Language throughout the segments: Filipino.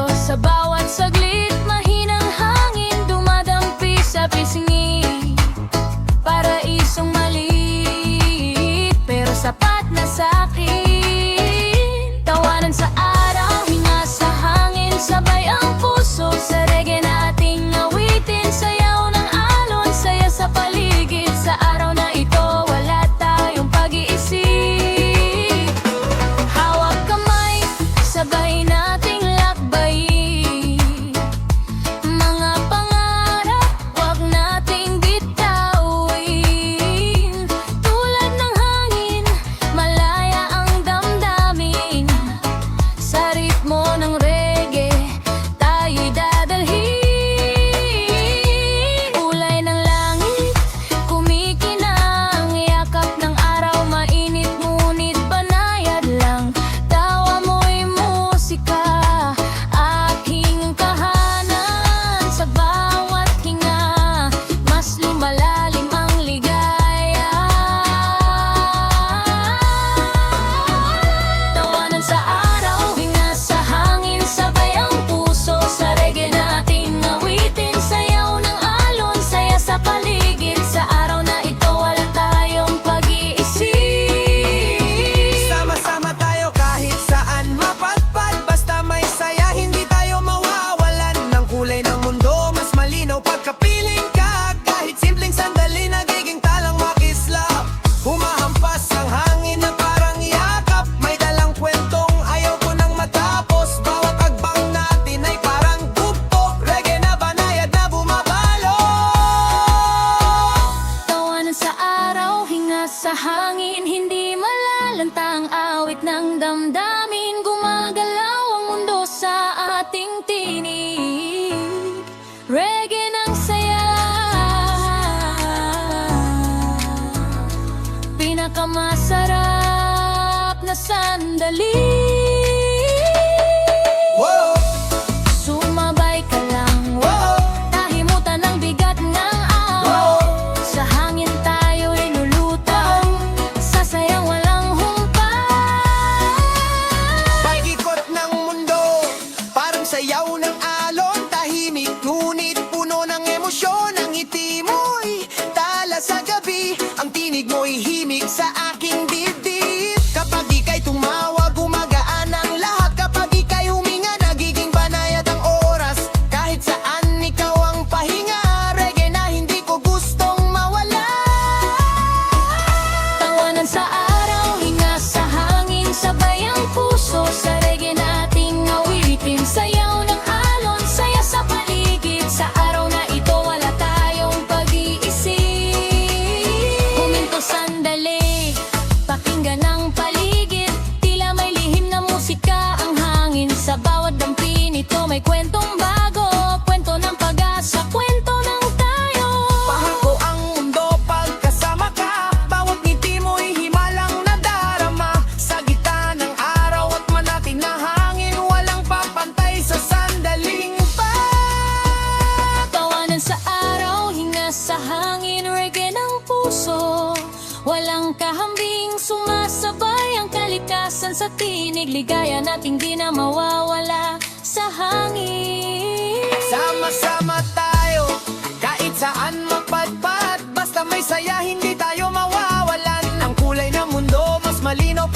puso sa bawat saglit. feliz. kaligtasan sa tinig Ligaya nating di na mawawala sa hangin. Sama-sama tayo, kahit saan mapadpad. Basta may saya, hindi tayo mawawalan. Ang kulay ng mundo, mas malinaw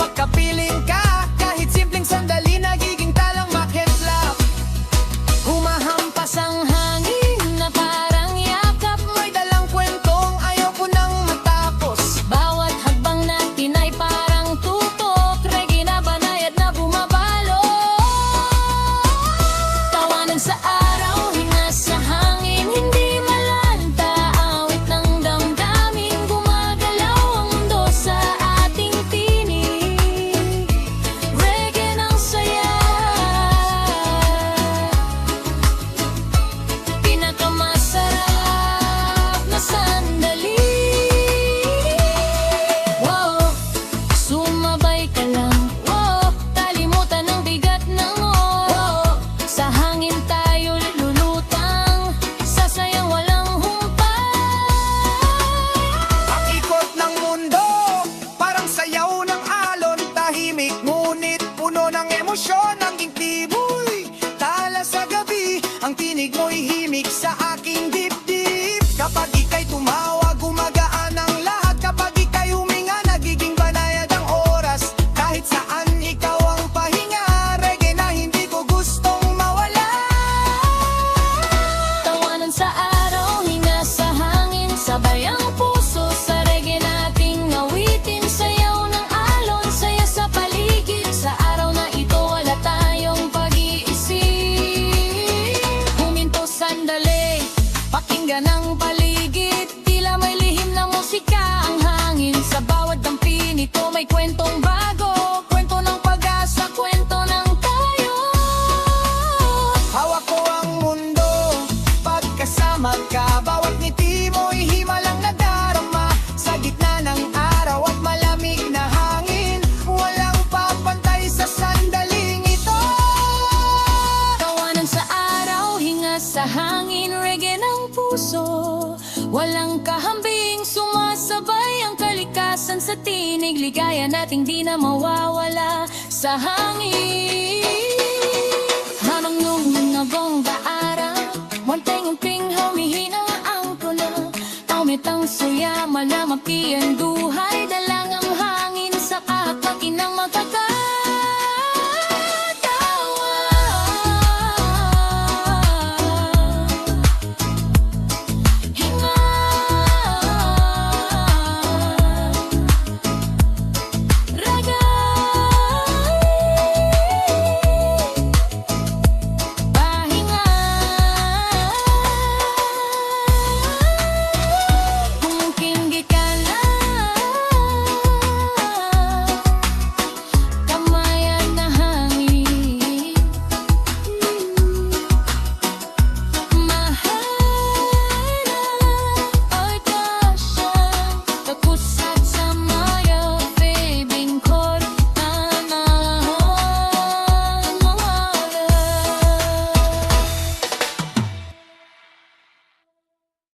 sa tinig Ligaya nating di na mawawala sa hangin. Mamang nung mga bongga araw Munting-unting humihina ang puno Pamitang suya, malamang piyan duhay dalawa